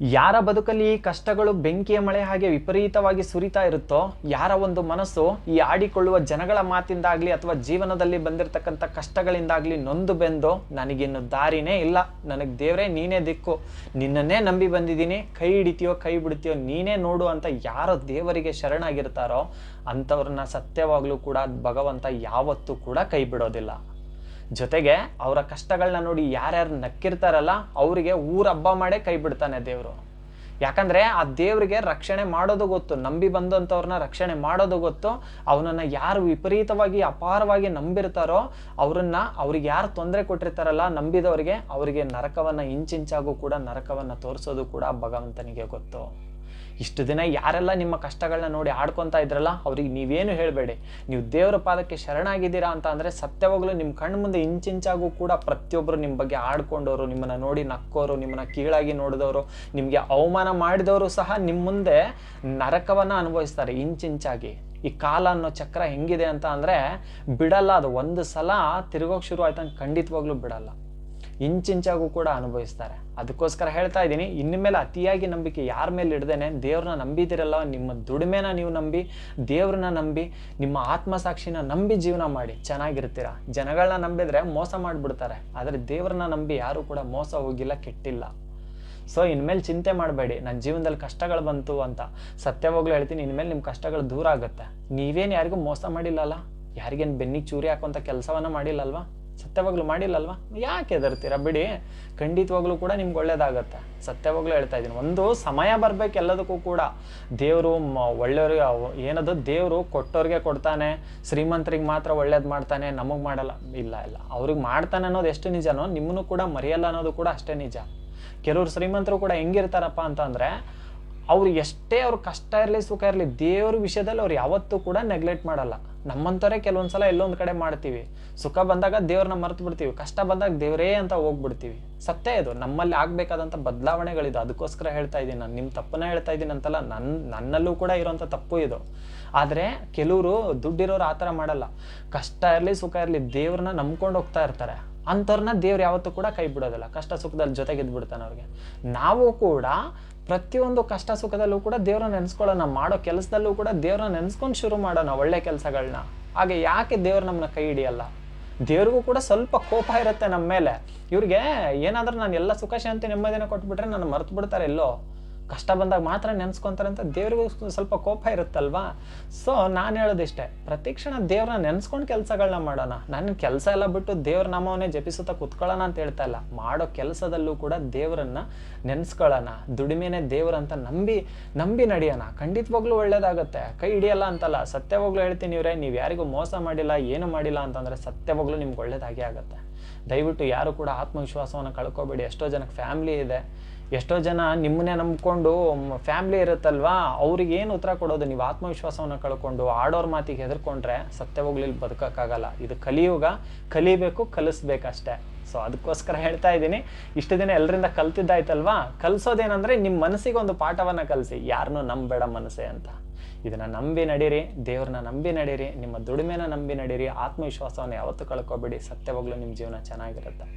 ಯಾರ ಬದುಕಲ್ಲಿ ಈ ಕಷ್ಟಗಳು ಬೆಂಕಿಯ ಮಳೆ ಹಾಗೆ ವಿಪರೀತವಾಗಿ ಸುರಿತಾ ಇರುತ್ತೋ, ಯಾರ ಒಂದು ಮನಸ್ಸು ಈ ಆಡಿಕೊಳ್ಳುವ ಜನಗಳ ಮಾತಿಂದಾಗ್ಲಿ ಅಥವಾ ಜೀವನದಲ್ಲಿ ಬಂದಿರತಕ್ಕಂಥ ಕಷ್ಟಗಳಿಂದಾಗ್ಲಿ ನೊಂದು ಬೆಂದು, ನನಗಿನ್ನು ದಾರಿನೇ ಇಲ್ಲ. ನನಗೆ ದೇವರೇ, ನೀನೇ ದಿಕ್ಕು. ನಿನ್ನನ್ನೇ ನಂಬಿ ಬಂದಿದ್ದೀನಿ. ಕೈ ಹಿಡಿತೀಯೋ, ಕೈ ಬಿಡ್ತೀಯೋ ನೀನೇ ನೋಡು ಅಂತ ಯಾರ ದೇವರಿಗೆ ಶರಣಾಗಿರ್ತಾರೋ, ಅಂಥವ್ರನ್ನ ಸತ್ಯವಾಗ್ಲೂ ಕೂಡ ಭಗವಂತ ಯಾವತ್ತೂ ಕೂಡ ಕೈ ಬಿಡೋದಿಲ್ಲ. ಜೊತೆಗೆ ಅವರ ಕಷ್ಟಗಳನ್ನ ನೋಡಿ ಯಾರ್ಯಾರು ನಕ್ಕಿರ್ತಾರಲ್ಲ, ಅವರಿಗೆ ಊರ ಹಬ್ಬ ಮಾಡೇ ಕೈ ಬಿಡ್ತಾನೆ ದೇವರು. ಯಾಕಂದ್ರೆ ಆ ದೇವರಿಗೆ ರಕ್ಷಣೆ ಮಾಡೋದು ಗೊತ್ತು, ನಂಬಿ ಬಂದಂಥವ್ರನ್ನ ರಕ್ಷಣೆ ಮಾಡೋದು ಗೊತ್ತು, ಅವನನ್ನ ಯಾರು ವಿಪರೀತವಾಗಿ ಅಪಾರವಾಗಿ ನಂಬಿರ್ತಾರೋ, ಅವ್ರನ್ನ ಅವ್ರಿಗೆ ಯಾರು ತೊಂದರೆ ಕೊಟ್ಟಿರ್ತಾರಲ್ಲ, ನಂಬಿದವರಿಗೆ ಅವರಿಗೆ ನರಕವನ್ನ, ಇಂಚಿಂಚಾಗೂ ಕೂಡ ನರಕವನ್ನ ತೋರಿಸೋದು ಕೂಡ ಭಗವಂತನಿಗೆ ಗೊತ್ತು. ಇಷ್ಟು ದಿನ ಯಾರೆಲ್ಲ ನಿಮ್ಮ ಕಷ್ಟಗಳನ್ನ ನೋಡಿ ಆಡ್ಕೊತಾ ಇದ್ರಲ್ಲ, ಅವ್ರಿಗೆ ನೀವೇನು ಹೇಳಬೇಡಿ. ನೀವು ದೇವರ ಪಾದಕ್ಕೆ ಶರಣಾಗಿದ್ದೀರಾ ಅಂತ ಅಂದರೆ ಸತ್ಯವಾಗಲೂ ನಿಮ್ಮ ಕಣ್ಣು ಮುಂದೆ ಇಂಚಿಂಚಾಗೂ ಕೂಡ ಪ್ರತಿಯೊಬ್ಬರು ನಿಮ್ಮ ಬಗ್ಗೆ ಆಡ್ಕೊಂಡವರು, ನಿಮ್ಮನ್ನು ನೋಡಿ ನಕ್ಕೋರು, ನಿಮ್ಮನ್ನು ಕೀಳಾಗಿ ನೋಡಿದವರು, ನಿಮಗೆ ಅವಮಾನ ಮಾಡಿದವರು ಸಹ ನಿಮ್ಮ ಮುಂದೆ ನರಕವನ್ನು ಅನುಭವಿಸ್ತಾರೆ ಇಂಚಿಂಚಾಗಿ. ಈ ಕಾಲ ಅನ್ನೋ ಚಕ್ರ ಹೆಂಗಿದೆ ಅಂತ ಅಂದರೆ ಬಿಡಲ್ಲ ಅದು. ಒಂದು ಸಲ ತಿರುಗೋಕೆ ಶುರು ಆಯ್ತಂಗೆ ಖಂಡಿತವಾಗ್ಲೂ ಬಿಡಲ್ಲ. ಇಂಚಿಂಚಾಗೂ ಕೂಡ ಅನುಭವಿಸ್ತಾರೆ. ಅದಕ್ಕೋಸ್ಕರ ಹೇಳ್ತಾ ಇದ್ದೀನಿ ಇನ್ನು ಮೇಲೆ ಅತಿಯಾಗಿ ನಂಬಿಕೆ ಯಾರ ಮೇಲೆ ಇಡ್ದೇನೆ ದೇವ್ರನ್ನ ನಂಬಿದಿರಲ್ಲ, ನಿಮ್ಮ ದುಡಿಮೆನ ನೀವು ನಂಬಿ, ದೇವ್ರನ್ನ ನಂಬಿ, ನಿಮ್ಮ ಆತ್ಮಸಾಕ್ಷಿನ ನಂಬಿ ಜೀವನ ಮಾಡಿ, ಚೆನ್ನಾಗಿರ್ತೀರ? ಜನಗಳನ್ನ ನಂಬಿದ್ರೆ ಮೋಸ ಮಾಡಿಬಿಡ್ತಾರೆ, ಆದರೆ ದೇವ್ರನ್ನ ನಂಬಿ ಯಾರು ಕೂಡ ಮೋಸ ಹೋಗಿಲ್ಲ, ಕೆಟ್ಟಿಲ್ಲ. ಸೊ ಇನ್ಮೇಲೆ ಚಿಂತೆ ಮಾಡಬೇಡಿ ನನ್ನ ಜೀವನದಲ್ಲಿ ಕಷ್ಟಗಳು ಬಂತು ಅಂತ ಸತ್ಯವಾಗ್ಲೂ ಹೇಳ್ತೀನಿ, ಇನ್ಮೇಲೆ ನಿಮ್ಮ ಕಷ್ಟಗಳು ದೂರ ಆಗುತ್ತೆ. ನೀವೇನು ಯಾರಿಗೂ ಮೋಸ ಮಾಡಿಲ್ಲಲ್ಲ? ಯಾರಿಗೇನು ಬೆನ್ನಿಗೆ ಚೂರಿ ಹಾಕುವಂಥ ಕೆಲಸವನ್ನ ಮಾಡಿಲ್ಲಲ್ವಾ? ಸತ್ಯವಾಗ್ಲೂ ಮಾಡಿಲ್ಲಲ್ವಾ? ಯಾಕೆ ಹೆದರ್ತೀರಾ? ಬಿಡಿ. ಖಂಡಿತವಾಗ್ಲೂ ಕೂಡ ನಿಮ್ಗೆ ಒಳ್ಳೇದಾಗತ್ತೆ. ಸತ್ಯವಾಗ್ಲೂ ಹೇಳ್ತಾ ಇದ್ದೀನಿ. ಒಂದು ಸಮಯ ಬರ್ಬೇಕು ಎಲ್ಲದಕ್ಕೂ ಕೂಡ. ದೇವರು ಒಳ್ಳೆಯವ್ರಿಗೆ ಏನದು? ದೇವರು ಕೊಟ್ಟವ್ರಿಗೆ ಕೊಡ್ತಾನೆ. ಶ್ರೀಮಂತರಿಗೆ ಮಾತ್ರ ಒಳ್ಳೇದು ಮಾಡ್ತಾನೆ. ನಮಗೆ ಮಾಡಲ್ಲ. ಇಲ್ಲ ಇಲ್ಲ. ಅವ್ರಿಗೆ ಮಾಡ್ತಾನೆ ಅನ್ನೋದು ಎಷ್ಟು ನಿಜನೋ, ನಿಮ್ಮನ್ನು ಕೂಡ ಮರೆಯಲ್ಲ ಅನ್ನೋದು ಕೂಡ ಅಷ್ಟೇ ನಿಜ. ಕೆಲವರು ಶ್ರೀಮಂತರು ಕೂಡ ಹೆಂಗಿರ್ತಾರಪ್ಪ ಅಂತಂದರೆ ಅವ್ರು ಎಷ್ಟೇ ಅವ್ರ ಕಷ್ಟ ಇರಲಿ, ಸುಖ ಇರಲಿ, ದೇವ್ರ ವಿಷಯದಲ್ಲಿ ಅವ್ರು ಯಾವತ್ತೂ ಕೂಡ ನೆಗ್ಲೆಕ್ಟ್ ಮಾಡಲ್ಲ. ನಮ್ಮಂಥವರೇ ಕೆಲವೊಂದು ಸಲ ಎಲ್ಲೊಂದು ಕಡೆ ಮಾಡ್ತೀವಿ. ಸುಖ ಬಂದಾಗ ದೇವ್ರನ್ನ ಮರೆತು ಬಿಡ್ತೀವಿ. ಕಷ್ಟ ಬಂದಾಗ ದೇವರೇ ಅಂತ ಹೋಗ್ಬಿಡ್ತೀವಿ. ಸತ್ಯ ಇದು. ನಮ್ಮಲ್ಲಿ ಆಗಬೇಕಾದಂಥ ಬದಲಾವಣೆಗಳಿದು. ಅದಕ್ಕೋಸ್ಕರ ಹೇಳ್ತಾ ಇದ್ದೀನಿ ನಾನು. ನಿಮ್ಮ ತಪ್ಪನ್ನ ಹೇಳ್ತಾ ಇದ್ದೀನಿ ಅಂತಲ್ಲ ನನ್ನ ನನ್ನಲ್ಲೂ ಕೂಡ ಇರೋಂಥ ತಪ್ಪು ಇದು. ಆದರೆ ಕೆಲವರು ದುಡ್ಡಿರೋರು ಆ ಥರ ಮಾಡಲ್ಲ. ಕಷ್ಟ ಇರಲಿ, ಸುಖ ಇರಲಿ ದೇವ್ರನ್ನ ನಂಬ್ಕೊಂಡು ಹೋಗ್ತಾ ಇರ್ತಾರೆ. ಅಂಥವ್ರನ್ನ ದೇವ್ರು ಯಾವತ್ತೂ ಕೂಡ ಕೈ ಬಿಡೋದಿಲ್ಲ. ಕಷ್ಟ ಸುಖದಲ್ಲಿ ಜೊತೆಗೆ ಇದ್ಬಿಡ್ತಾನೆ ಅವ್ರಿಗೆ. ನಾವು ಕೂಡ ಪ್ರತಿಯೊಂದು ಕಷ್ಟ ಸುಖದಲ್ಲೂ ಕೂಡ ದೇವ್ರನ್ನ ನೆನೆಸ್ಕೊಳ್ಳೋಣ ಮಾಡೋ ಕೆಲಸದಲ್ಲೂ ಕೂಡ ದೇವ್ರನ್ನ ನೆನೆಸ್ಕೊಂಡು ಶುರು ಮಾಡೋಣ ಒಳ್ಳೆ ಕೆಲಸಗಳನ್ನ ಹಾಗೆ ಯಾಕೆ ದೇವ್ರು ನಮ್ಮನ್ನ ಕೈ ಹಿಡಿಯಲ್ಲ? ದೇವ್ರಿಗೂ ಕೂಡ ಸ್ವಲ್ಪ ಕೋಪ ಇರುತ್ತೆ ನಮ್ಮ ಮೇಲೆ ಇವ್ರಿಗೆ ಏನಾದ್ರೂ ನಾನು ಎಲ್ಲ ಸುಖ ಶಾಂತಿ ನೆಮ್ಮದಿನ ಕೊಟ್ಬಿಟ್ರೆ ನಾನು ಮರ್ತು ಬಿಡ್ತಾರೆ ಎಲ್ಲೋ. ಕಷ್ಟ ಬಂದಾಗ ಮಾತ್ರ ನೆನ್ಸ್ಕೊಂತಾರೆ ಅಂತ ದೇವ್ರಿಗೂ ಸ್ವಲ್ಪ ಕೋಪ ಇರುತ್ತಲ್ವಾ? ಸೊ ನಾನು ಹೇಳೋದಿಷ್ಟೇ, ಪ್ರತಿ ಕ್ಷಣ ದೇವ್ರನ್ನ ನೆನೆಸ್ಕೊಂಡು ಕೆಲಸಗಳನ್ನ ಮಾಡೋಣ. ನನ್ನ ಕೆಲಸ ಎಲ್ಲ ಬಿಟ್ಟು ದೇವ್ರ ನಾಮವನ್ನೇ ಜಪಿಸುತ್ತಾ ಕುತ್ಕೊಳ್ಳೋಣ ಅಂತ ಹೇಳ್ತಾ ಇಲ್ಲ. ಮಾಡೋ ಕೆಲಸದಲ್ಲೂ ಕೂಡ ದೇವರನ್ನ ನೆನೆಸ್ಕೊಳ್ಳೋಣ. ದುಡಿಮೆನೇ ದೇವ್ರಂತ ನಂಬಿ ನಂಬಿ ನಡೆಯೋಣ. ಖಂಡಿತವಾಗ್ಲೂ ಒಳ್ಳೇದಾಗುತ್ತೆ. ಕೈ ಹಿಡಿಯಲ್ಲ ಅಂತಲ್ಲ, ಸತ್ಯವಾಗ್ಲೂ ಹೇಳ್ತೀನಿ ಇವ್ರೆ, ನೀವು ಯಾರಿಗೂ ಮೋಸ ಮಾಡಿಲ್ಲ, ಏನು ಮಾಡಿಲ್ಲ ಅಂತಂದರೆ ಸತ್ಯವಾಗ್ಲೂ ನಿಮ್ಗೆ ಒಳ್ಳೇದಾಗೇ ಆಗುತ್ತೆ. ದಯವಿಟ್ಟು ಯಾರು ಕೂಡ ಆತ್ಮವಿಶ್ವಾಸವನ್ನು ಕಳ್ಕೊಬೇಡಿ. ಎಷ್ಟೋ ಜನಕ್ಕೆ ಫ್ಯಾಮಿಲಿ ಇದೆ. ಎಷ್ಟೋ ಜನ ನಿಮ್ಮನ್ನೇ ನಂಬಿಕೊಂಡು ಫ್ಯಾಮ್ಲಿ ಇರುತ್ತಲ್ವಾ? ಅವ್ರಿಗೆ ಏನು ಉತ್ತರ ಕೊಡೋದು? ನೀವು ಆತ್ಮವಿಶ್ವಾಸವನ್ನು ಕಳ್ಕೊಂಡು ಆಡೋರ್ ಮಾತಿಗೆ ಹೆದರ್ಕೊಂಡ್ರೆ ಸತ್ಯವಾಗ್ಲಿ ಇಲ್ಲಿ ಬದುಕೋಕ್ಕಾಗಲ್ಲ. ಇದು ಕಲಿಯುಗ, ಕಲಿಬೇಕು, ಕಲಿಸ್ಬೇಕಷ್ಟೇ. ಸೊ ಅದಕ್ಕೋಸ್ಕರ ಹೇಳ್ತಾ ಇದ್ದೀನಿ, ಇಷ್ಟು ದಿನ ಎಲ್ಲರಿಂದ ಕಲ್ತಿದ್ದಾಯ್ತಲ್ವಾ? ಕಲಿಸೋದೇನಂದ್ರೆ ನಿಮ್ಮ ಮನಸ್ಸಿಗೆ ಒಂದು ಪಾಠವನ್ನು ಕಲಿಸಿ. ಯಾರನ್ನೂ ನಂಬೇಡ ಮನಸ್ಸೇ ಅಂತ. ಇದನ್ನು ನಂಬಿ ನಡೀರಿ, ದೇವ್ರನ್ನ ನಂಬಿ ನಡೀರಿ, ನಿಮ್ಮ ದುಡಿಮೆನ ನಂಬಿ ನಡೀರಿ, ಆತ್ಮವಿಶ್ವಾಸವನ್ನು ಯಾವತ್ತೂ ಕಳ್ಕೊಬೇಡಿ. ಸತ್ಯವಾಗ್ಲೂ ನಿಮ್ಮ ಜೀವನ ಚೆನ್ನಾಗಿರುತ್ತೆ.